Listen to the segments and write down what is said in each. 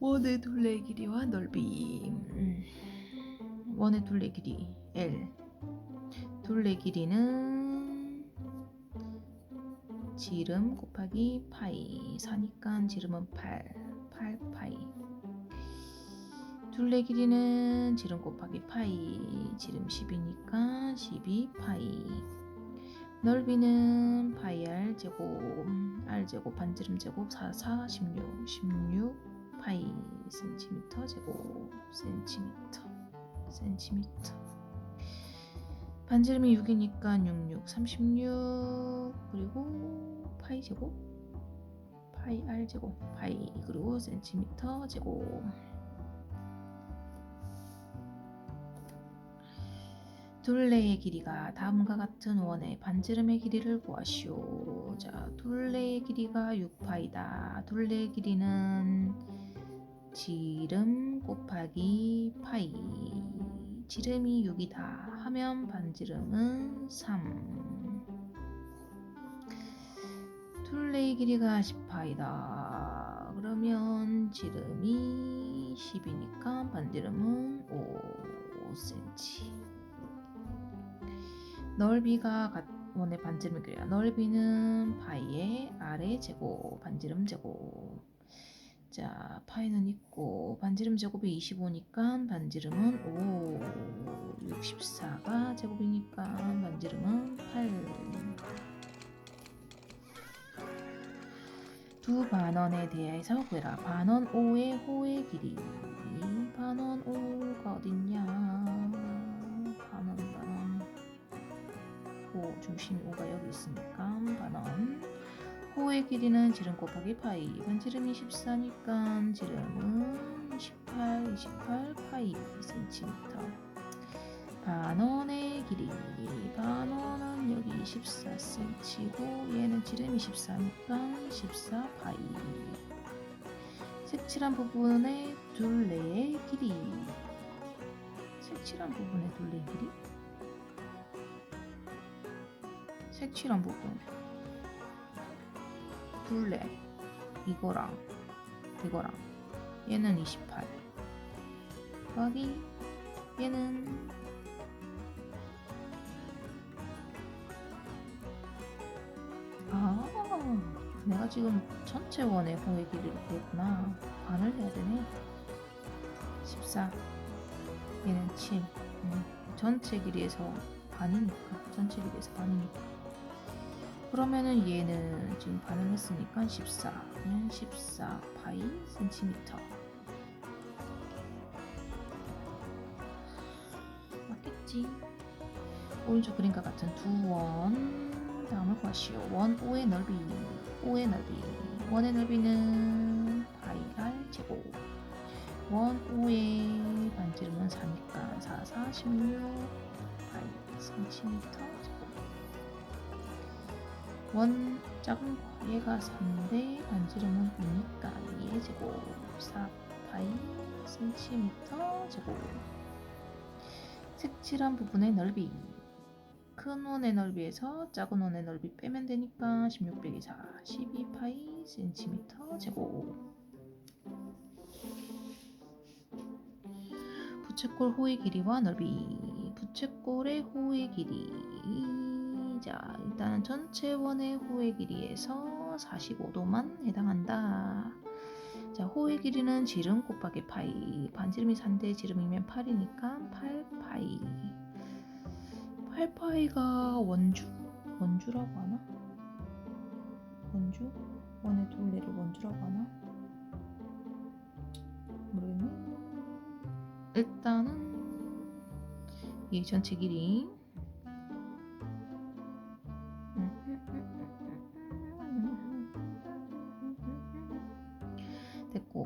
원의 둘레 길이와 넓이. 음, 원의 둘레 길이 L. 둘레 길이는 지름 곱하기 파이. 4니까 지름은 8 8 파이. 둘레 길이는 지름 곱하기 파이. 지름 10이니까 12 파이. 넓이는 파이 r 제곱 r 제곱 반지름 제곱 4 4 16 16 파이 센티미터 제곱 센티미터 센티미터 반지름이 6이니까 66 36 그리고 파이 제곱 파이 r 제곱 파이 그리고 센티미터 제곱 둘레의 길이가 다음과 같은 원의 반지름의 길이를 구하시오. 자, 둘레의 길이가 6파이다. 둘레의 길이는 지름 곱하기 파이. 지름이 6이다 하면 반지름은 3. 둘레의 길이가 10파이다. 그러면 지름이 10이니까 반지름은 5cm. 넓이가 같- 원의 반지름을 그려요. 넓이는 파이의 아래 제곱, 반지름 제곱. 자, 파이는 있고 반지름 제곱이 25니까 반지름은 5, 64가 제곱이니까 반지름은 8. 두 반원에 대해서 구해라. 반원 5의 호의 길이. 반원 5가 어딨냐? 반원 반원. 5 중심 5가 여기 있으니까 45의 길이는 지름 곱하기 파이. 이번 지름이 14니까 지름은 18, 28 파이 cm. 반원의 길이. 반원은 여기 14cm고 얘는 지름이 14니까 14 파이. 색칠한 부분의 둘레의 길이. 색칠한 부분의 둘레의 길이? 색칠한 부분. 둘레. 이거랑 이거랑 얘는 28. 더하기 얘는 아, 내가 지금 전체 원의 호의 길이를 구했구나. 반을 해야 되네. 14. 얘는 7. 음, 전체 길이에서 반이니까. 전체 길이에서 반이니까. 그러면은 얘는 지금 반을 했으니까 14. 는14 파이 센티미터. 맞겠지? 오른쪽 그림과 같은 두 원. 다음을 구하시오. 원 5의 넓이. 5의 넓이. 원의 넓이는 파이 r 제곱. 원 5의 반지름은 4니까 4, 4, 16 파이 센티미터 원 작은 거 얘가 3대 반지름은 2니까 2의 제곱 4 파이 센티미터 제곱. 색칠한 부분의 넓이. 큰 원의 넓이에서 작은 원의 넓이 빼면 되니까 16 빼기 4 12파이 센티미터 제곱 부채꼴 호의 길이와 넓이 부채꼴의 호의 길이 자 일단은 전체 원의 호의 길이에서 45도만 해당한다 자 호의 길이는 지름 곱하기 파이 반지름이 3대 지름이면 8이니까 8파이 8파이가 원주? 원주라고 하나? 원주? 원의 둘레를 원주라고 하나? 모르겠네. 일단은 이 전체 길이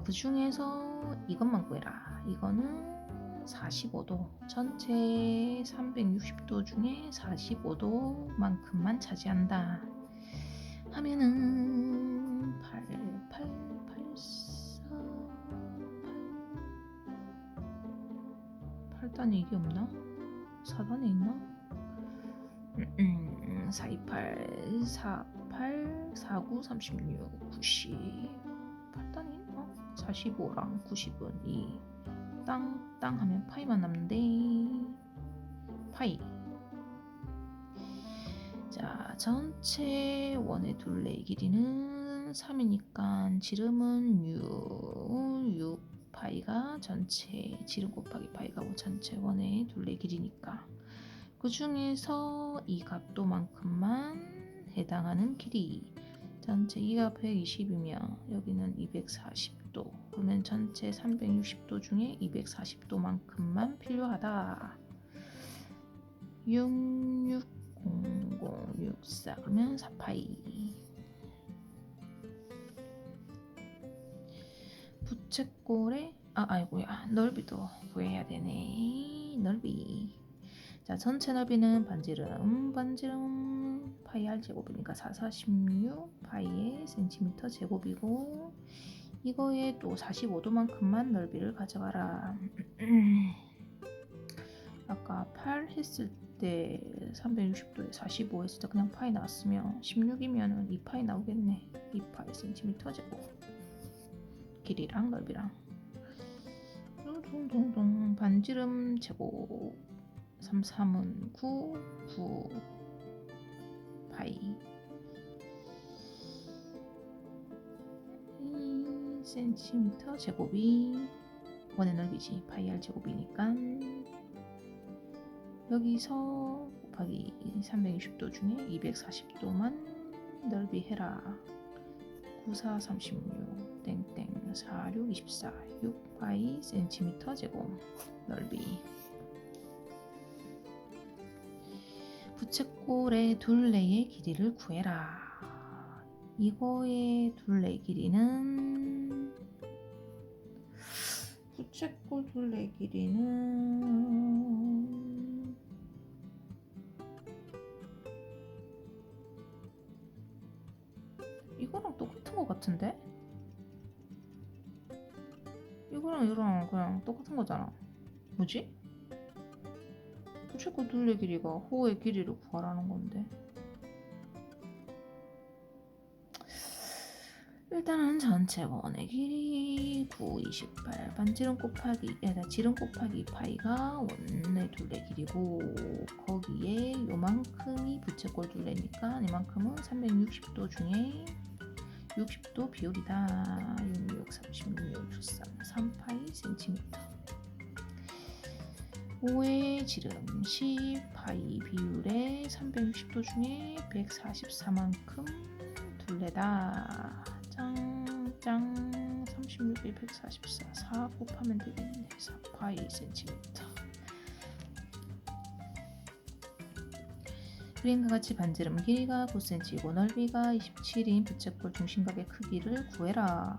그 중에서 이것만 구해라. 이거는 45도 전체 360도 중에 45도만큼만 차지한다 하면은 8 8 8 4 8 8단에 이게 없나? 4단에 있나? 음, 428 48 49 36 90 8단에 있나? 45랑 90은 이 땅, 땅 하면 파이만 남는데 파이. 자 전체 원의 둘레 길이는 3이니까 지름은 6, 6 파이가 전체 지름 곱하기 파이가 뭐 전체 원의 둘레 길이니까. 그 중에서 이 각도만큼만 해당하는 길이. 전체 이가 120이면 여기는 240 도. 그러면 전체 360도 중에 240도만큼만 필요하다. 660064 그러면 4파이. 부채꼴의 아 아이고야. 넓이도 구해야 되네. 넓이. 자 전체 넓이는 반지름 반지름 파이 r 제곱이니까 446 파이의 센티미터 제곱이고 이거에 또 45도만큼만 넓이를 가져가라. 아까 8 했을 때 360도에 45 했을 때 그냥 파이 나왔으면 16이면은 2파이 나오겠네. 2파이 센티미터 제곱. 길이랑 넓이랑. 동동동동 반지름 제곱. 33은 9, 9 2cm 제곱이 원의 넓이지 파이 r 제곱이니까 여기서 곱하기 360도 중에 240도만 넓이 해라 94 36 땡땡 46 24 6 파이 센티미터 제곱 넓이 부채꼴의 둘레의 길이를 구해라. 이거의 둘레 길이는 부채꼴 둘레 길이는 이거랑 똑같은 것 같은데? 이거랑 이거랑 그냥 똑같은 거잖아. 뭐지? 부채꼴 둘레 길이가 호의 길이를 구하라는 건데 일단은 전체 원의 길이 9, 28 반지름 곱하기 아니다 지름 곱하기 파이가 원의 둘레 길이고 거기에 요만큼이 부채꼴 둘레니까 이만큼은 360도 중에 60도 비율이다. 66, 36, 63, 3파이 센티미터. 5의 지름 10 파이 비율의 360도 중에 144만큼 둘레다 짱짱 36에 144 4 곱하면 되겠네 4 파이 센티미터 그림과 같이 반지름 길이가 9cm이고 넓이가 27인 부채꼴 중심각의 크기를 구해라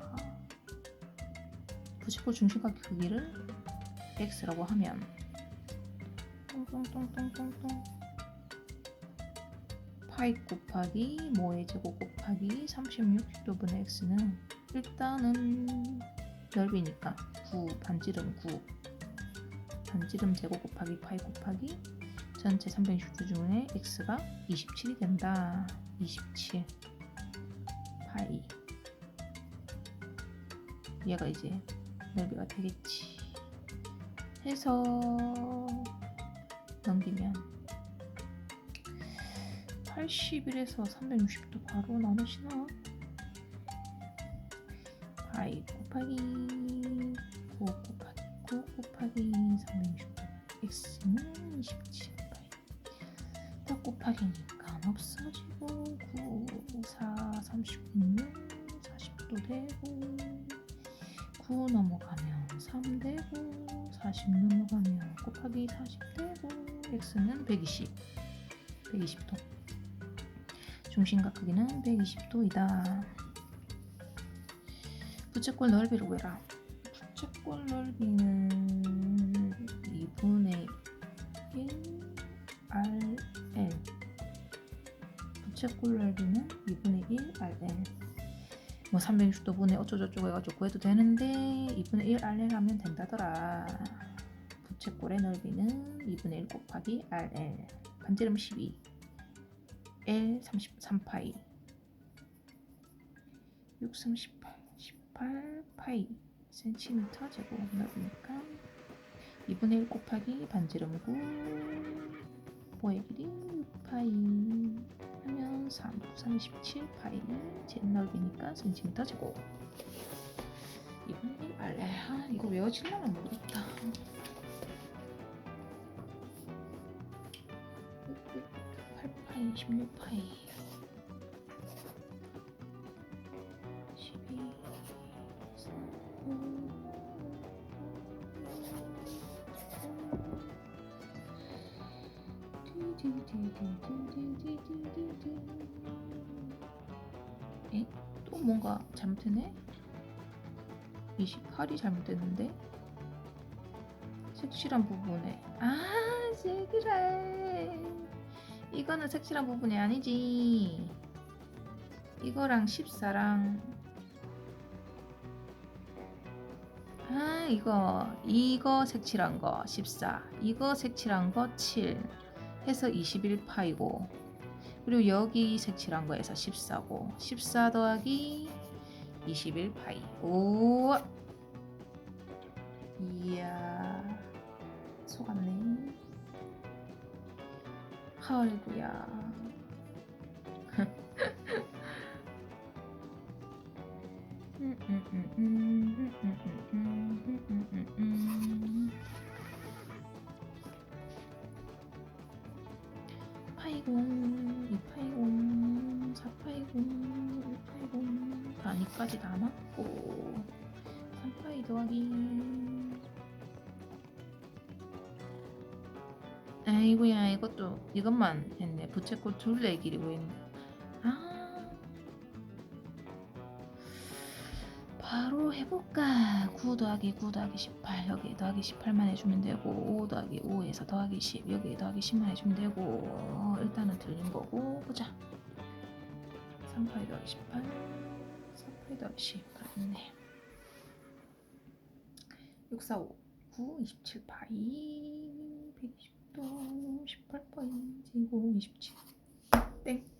부채꼴 중심각의 크기를 x라고 하면 똥똥똥똥똥똥 파이 곱하기 모의 제곱 곱하기 36도분의 x는 일단은 넓이니까 9 반지름 9 반지름 제곱 곱하기 파이 곱하기 전체 360도 중에 x가 27이 된다. 27 파이. 얘가 이제 넓이가 되겠지. 해서 넘기면 81에서 360도 바로 나누시나? 파이 곱하기 9 곱하기 9 곱하기 360도 x는 27 파이 딱 곱하기니까 없어지고 9, 4, 39는 40도 되고 9 넘어가면 3 되고 40 넘어가면 곱하기 40 되고 x는 120 120도. 중심각 크기는 120도이다 부채꼴 넓이를 구해라. 부채꼴 넓이는 2분의 1 RL 부채꼴 넓이는 2분의 1 RL 뭐 360도분의 어쩌고저쩌고 해가지고 구해도 되는데 2분의 1 RL 하면 된다더라. 부채꼴의 넓이는 2분의 1 곱하기 RL 반지름 12 L 33파이. 6, 38 18 파이 센티미터 제곱 넓으니까 2분의 1 곱하기 반지름구. 보의 길이 6파이. 하면 3, 9, 37파이 제 넓이니까 센티미터 제곱. 2분의 1 알레 아 이거 외워질려나 모르겠다. 8파이 16파이 에? 또 뭔가 잘못됐네? 28이 잘못됐는데? 색칠한 부분에 아 색이래 이거는 색칠한 부분이 아니지 이거랑 14랑 아 이거 이거 색칠한 거 14, 이거 색칠한 거7 해서 21파이고 그리고 여기 색칠한 거에서 14고 14 더하기 21파이. 오 이야 속았네. 아이고야 2까지 남았고. 3파이 더하기. 아이고야 이것도 이것만 했네. 부채꼴 둘레 길이고 있네 아. 바로 해볼까? 9 더하기 9 더하기 18 여기 더하기 18만 해주면 되고 5 더하기 5에서 더하기 10 여기 더하기 10만 해주면 되고. 어, 일단은 들린 거고. 보자. 3파이 더하기 18 8시 맞네. 645 9 27 바이 120도 18 바이 제곱 27 땡.